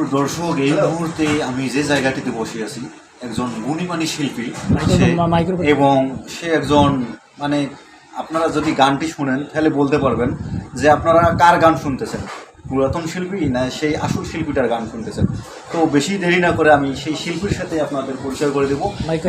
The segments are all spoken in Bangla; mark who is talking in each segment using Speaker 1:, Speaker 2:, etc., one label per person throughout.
Speaker 1: সুপ্র দর্শক এই মুহূর্তে আমি যে জায়গাটিতে বসে আছি একজন গুণীমানী শিল্পী এবং সে একজন মানে আপনারা যদি গানটি শুনেন তাহলে বলতে পারবেন যে আপনারা কার গান শুনতেছেন? পুরাতন শিল্পী না সেই আসল শিল্পীটার গান শুনতেছেন। তো বেশি দেরি না করে আমি সেই শিল্পীর সাথে আপনাদের পরিচয় করে দেব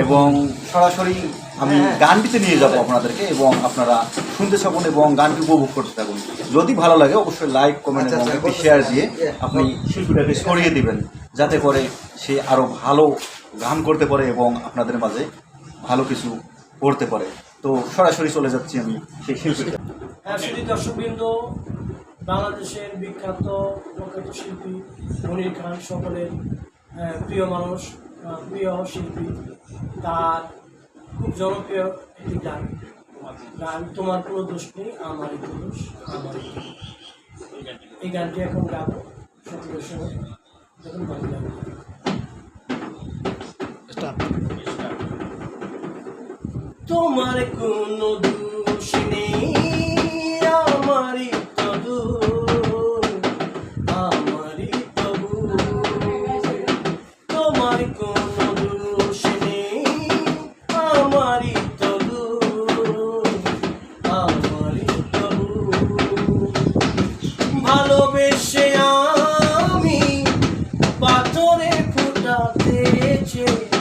Speaker 1: এবং সরাসরি আমি গানটিতে নিয়ে যাব আপনাদেরকে এবং আপনারা শুনতে থাকুন এবং গানটি উপভোগ করতে থাকুন। যদি ভালো লাগে অবশ্যই লাইক কমেন্ট এবং একটি শেয়ার দিয়ে আপনি শিল্পীটাকে সরিয়ে দিবেন যাতে করে সে আরও ভালো গান করতে পারে এবং আপনাদের মাঝে ভালো কিছু করতে পারে। তো সরাসরি চলে যাচ্ছি আমি সেই শিল্পীটা
Speaker 2: হ্যাঁ শুধু দর্শকবৃন্দ বাংলাদেশের বিখ্যাত প্রখ্যাত শিল্পী মনির খান সকলের প্রিয় মানুষ প্রিয় শিল্পী। তার খুব জনপ্রিয় একটি গান। গান তোমার কোনো দোষ নেই আমারই তো দোষ দোষ। এই গানটি এখন গাবো সকলের সঙ্গে তোমার কোনো দোষ নেই পাথরে ফুটাতে চেয়েছি।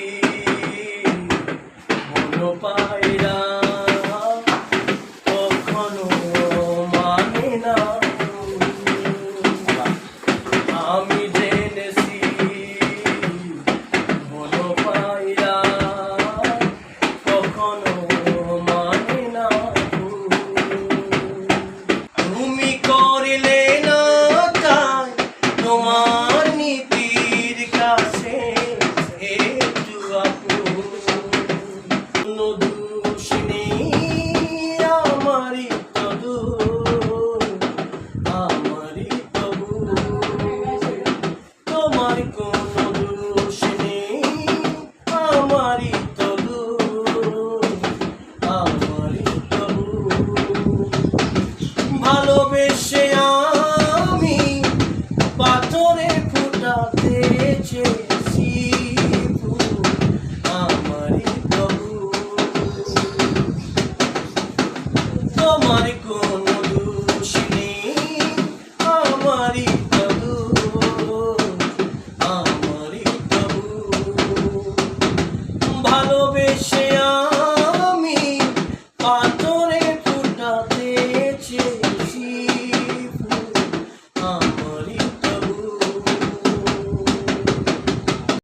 Speaker 2: পাথরে ফুটাতে চেয়েছি